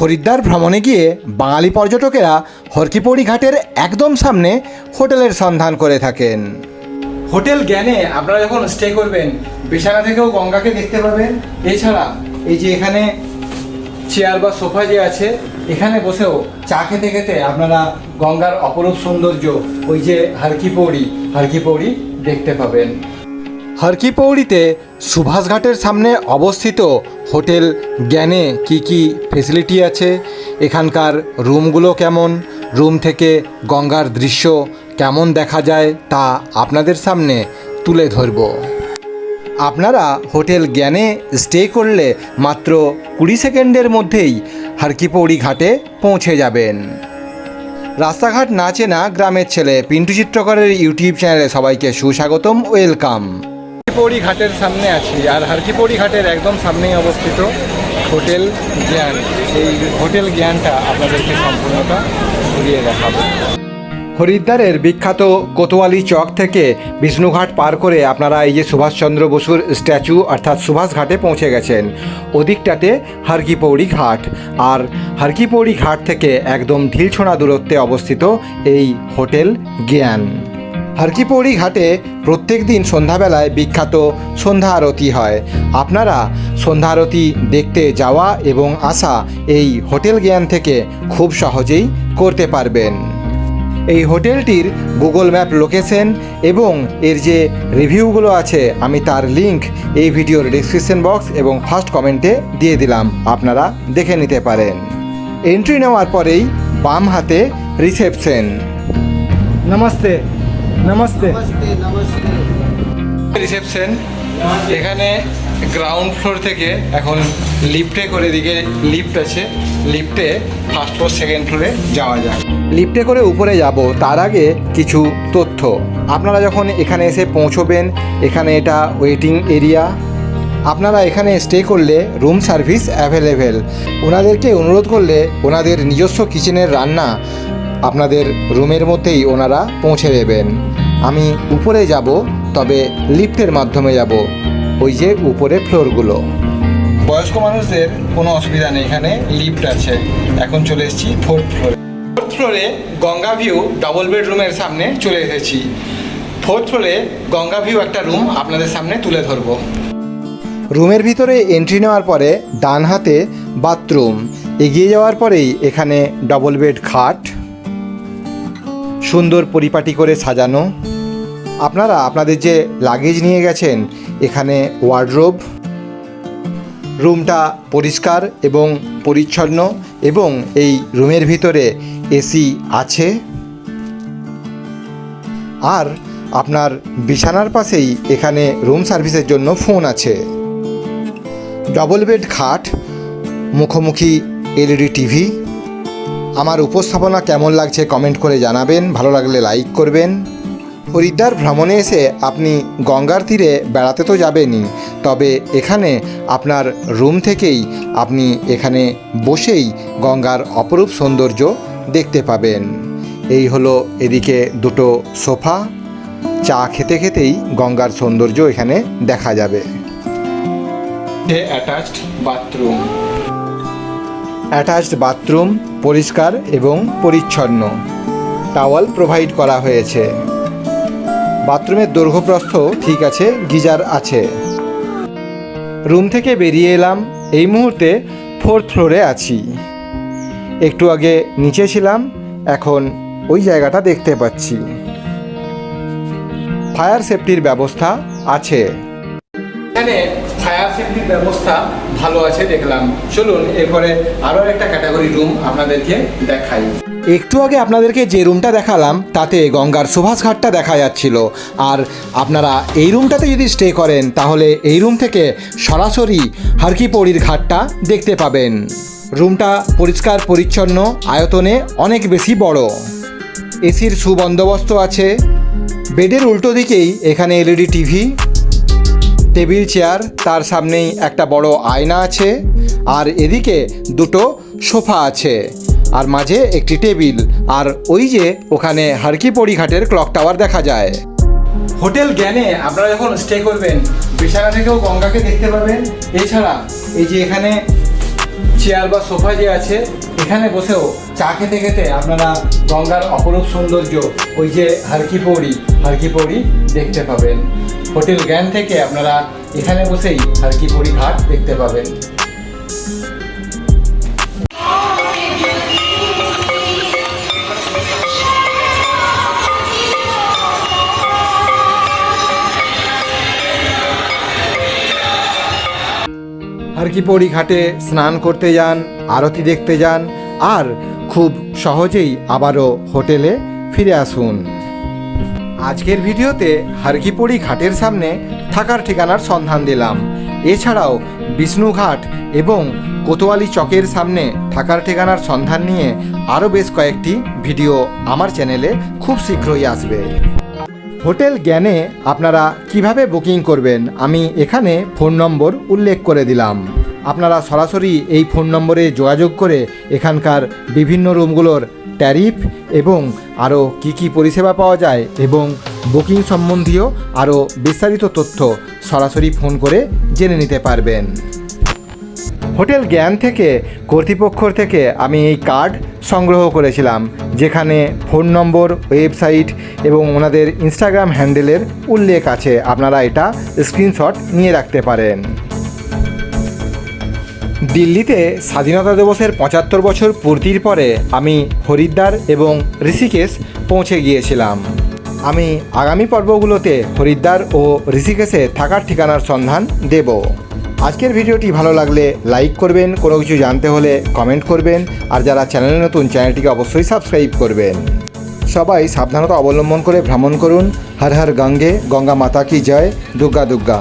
হরিদ্বার ভ্রমণে গিয়ে বাঙালি পর্যটকেরা হরকিপৌড়ি ঘাটের একদম সামনে হোটেলের সন্ধান করে থাকেন। হোটেল জ্ঞানে আপনারা যখন স্টে করবেন, বিছানা থেকেও গঙ্গাকে দেখতে পাবেন এছাড়া এই যে এখানে চেয়ার বা সোফা যে আছে, এখানে বসেও চা খেতে খেতে আপনারা গঙ্গার অপরূপ সৌন্দর্য, ওই যে হারকি পৌড়ি হারকি পৌড়ি দেখতে পাবেন। হরকি পৌড়িতে সুভাষঘাটের সামনে অবস্থিত হোটেল জ্ঞানে কি কি ফেসিলিটি আছে? এখানকার রুমগুলো কেমন? রুম থেকে গঙ্গার দৃশ্য কেমন দেখা যায় তা আপনাদের সামনে তুলে ধরব। আপনারা হোটেল জ্ঞানে স্টে করলে মাত্র কুড়ি সেকেন্ডের মধ্যেই হারকিপৌড়ি ঘাটে পৌঁছে যাবেন। রাস্তাঘাট না চেনা গ্রামের ছেলে পিন্টু চিত্রকরের ইউটিউব চ্যানেলে সবাইকে সুস্বাগতম, ওয়েলকাম। হারকিপৌড়ি ঘাটের সামনে আছি, আর হারকিপৌড়ি ঘাটের একদম সামনেই অবস্থিত হোটেল জ্ঞান। এই হোটেল জ্ঞানটা আপনাদেরকে সম্পূর্ণটা ঘুরিয়ে দেখাবো। হরিদ্বারের বিখ্যাত কোতোয়ালি চক থেকে বিষ্ণুঘাট পার করে আপনারা এই যে সুভাষচন্দ্র বসুর স্ট্যাচু অর্থাৎ সুভাষ ঘাটে পৌঁছে গেছেন। ওদিকটাতে হারকিপৌড়ি ঘাট। আর হারকিপৌড়ি ঘাট থেকে একদম ঢিলছোনা দূরত্বে অবস্থিত এই হোটেল জ্ঞান। হারকিপৌড়ি ঘাটে প্রত্যেক দিন সন্ধ্যাবেলায় বিখ্যাত সন্ধ্যা আরতি হয়। আপনারা সন্ধ্যা আরতি দেখতে যাওয়া এবং আসা এই হোটেল জ্ঞান থেকে খুব সহজেই করতে পারবেন। এই হোটেলটির গুগল ম্যাপ লোকেশন এবং এর যে রিভিউগুলো আছে, আমি তার লিংক এই ভিডিওর ডিসক্রিপশন বক্স এবং ফার্স্ট কমেন্টে দিয়ে দিলাম। আপনারা দেখে নিতে পারেন। এন্ট্রি নেওয়ার পরেই বাম হাতে রিসেপশন। নমস্তে। নমস্তে। রিসেপশন এখানে গ্রাউন্ড ফ্লোর থেকে এখন লিফটে করে দিকে লিফট আছে। লিফটে ফার্স্ট ফ্লোর সেকেন্ড ফ্লোরে যাওয়া যায়। লিফটে করে উপরে যাব তার আগে কিছু তথ্য। আপনারা যখন এখানে এসে পৌঁছবেন এখানে এটা ওয়েটিং এরিয়া আপনারা এখানে স্টে করলে রুম সার্ভিস অ্যাভেলেবেল ওনাদেরকে অনুরোধ করলে ওনাদের নিজস্ব কিচেনের রান্না আপনাদের রুমের মধ্যেই ওনারা পৌঁছে দেবেন। আমি উপরে যাব, তবে লিফটের মাধ্যমে যাব, ওই যে উপরে ফ্লোরগুলো। বয়স্ক মানুষদের কোনো অসুবিধা নেই, এখানে লিফট আছে। এখন চলে এসেছি ফোর্থ ফ্লোরে। ফোর্থ ফ্লোরে গঙ্গা ভিউ ডবল বেডরুমের সামনে চলে এসেছি। ফোর্থ ফ্লোরে গঙ্গা ভিউ একটা রুম আপনাদের সামনে তুলে ধরবো। রুমের ভিতরে এন্ট্রি নেওয়ার পরে ডান হাতে বাথরুম। এগিয়ে যাওয়ার পরেই এখানে ডবল বেড খাট সুন্দর পরিপাটি করে সাজানো। আপনারা আপনাদের যে লাগেজ নিয়ে গেছেন, এখানে ওয়ার্ড্রোব রুমটা পরিষ্কার এবং পরিচ্ছন্ন এবং এই রুমের ভিতরে এসি আছে। আর আপনার বিছানার পাশেই এখানে রুম সার্ভিসের জন্য ফোন আছে। ডবল বেড খাট, মুখোমুখি এলইডি টিভি আমার উপস্থাপনা কেমন লাগছে কমেন্ট করে জানাবেন। ভালো লাগলে লাইক করবেন। হরিদ্বার ভ্রমণে এসে আপনি গঙ্গার তীরে বেড়াতে তো যাবেনই। তবে এখানে আপনার রুম থেকেই আপনি এখানে বসেই গঙ্গার অপরূপ সৌন্দর্য দেখতে পাবেন। এই হলো এদিকে দুটো সোফা। চা খেতে খেতেই গঙ্গার সৌন্দর্য এখানে দেখা যাবে। অ্যাটাচড বাথরুম অ্যাটাচড বাথরুম পরিষ্কার এবং পরিচ্ছন্ন। টাওয়াল প্রোভাইড করা হয়েছে। বাথরুমের দৈর্ঘ্যপ্রস্থ ঠিক আছে, গিজার আছে। রুম থেকে বেরিয়ে এলাম। এই মুহূর্তে ফোর্থ ফ্লোরে আছি। একটু আগে নিচে ছিলাম, এখন ওই জায়গাটা দেখতে পাচ্ছি। ফায়ার সেফটির ব্যবস্থা আছে। এখানে ফায়ার সেফটির ব্যবস্থা ভালো আছে দেখলাম। চলুন, এরপরে আরও একটা ক্যাটাগরি রুম আপনাদেরকে দেখাই। একটু আগে আপনাদেরকে যে রুমটা দেখালাম, তাতে গঙ্গার সুভাষ ঘাটটা দেখা যাচ্ছিল। আর আপনারা এই রুমটাতে যদি স্টে করেন, তাহলে এই রুম থেকে সরাসরি হারকিপৌড়ির ঘাটটা দেখতে পাবেন। রুমটা পরিষ্কার, পরিচ্ছন্ন, আয়তনে অনেক বেশি বড়। এসির সুবন্দোবস্ত আছে। বেডের উল্টো দিকেই এখানে এলইডি টিভি টেবিল চেয়ার, তার সামনেই একটা বড় আয়না আছে, আর এদিকে দুটো সোফা আছে, আর মাঝে একটি টেবিল, আর ওই যে ওখানে হারকিপড়ি ঘাটের ক্লক টাওয়ার দেখা যায়। হোটেল জ্ঞানে আপনারা যখন স্টে করবেন, বিছানা থেকেও গঙ্গাকে দেখতে পাবেন এছাড়া এই যে এখানে চেয়ার বা সোফা যে আছে, এখানে বসেও চা খেতে খেতে আপনারা গঙ্গার অপরূপ সৌন্দর্য, ওই যে হারকি পৌড়ি হারকি পৌড়ি দেখতে পাবেন। হোটেল জ্ঞান থেকে আপনারা এখানে বসেই হারকি পৌড়ি ঘাট দেখতে পাবেন। হারকিপৌড়ি ঘাটে স্নান করতে যান, আরতি দেখতে যান, আর খুব সহজেই আবারও হোটেলে ফিরে আসুন। আজকের ভিডিওতে হারকিপৌড়ি ঘাটের সামনে থাকার ঠিকানার সন্ধান দিলাম। এছাড়াও বিষ্ণুঘাট এবং কোতোয়ালি চকের সামনে থাকার ঠিকানার সন্ধান নিয়ে আরও বেশ কয়েকটি ভিডিও আমার চ্যানেলে খুব শীঘ্রই আসবে। হোটেল জ্ঞানে আপনারা কীভাবে বুকিং করবেন? আমি এখানে ফোন নম্বর উল্লেখ করে দিলাম। আপনারা সরাসরি এই ফোন নম্বরে যোগাযোগ করে এখানকার বিভিন্ন রুমগুলোর ট্যারিফ এবং আরও কি কি পরিষেবা পাওয়া যায় এবং বুকিং সম্বন্ধীয় আরও বিস্তারিত তথ্য সরাসরি ফোন করে জেনে নিতে পারবেন। হোটেল জ্ঞান থেকে কর্তৃপক্ষর থেকে আমি এই কার্ড সংগ্রহ করেছিলাম, যেখানে ফোন নম্বর, ওয়েবসাইট এবং ওনাদের ইনস্টাগ্রাম হ্যান্ডেলের উল্লেখ আছে। আপনারা এটা স্ক্রিনশট নিয়ে রাখতে পারেন। দিল্লিতে স্বাধীনতা দিবসের পঁচাত্তর বছর পূর্তির পরে আমি হরিদ্বার এবং ঋষিকেশ পৌঁছে গিয়েছিলাম। আমি আগামী পর্বগুলোতে হরিদ্বার ও ঋষিকেশে থাকার ঠিকানার সন্ধান দেব। আজকের ভিডিওটি ভালো লাগলে লাইক করবেন, কোনো কিছু জানতে হলে কমেন্ট করবেন, আর যারা চ্যানেলে নতুন, চ্যানেলটিকে অবশ্যই সাবস্ক্রাইব করবেন। সবাই সাবধানতা অবলম্বন করে ভ্রমণ করুন। হর হর গঙ্গে, গঙ্গা মাতা কি জয় দুর্গা দুর্গা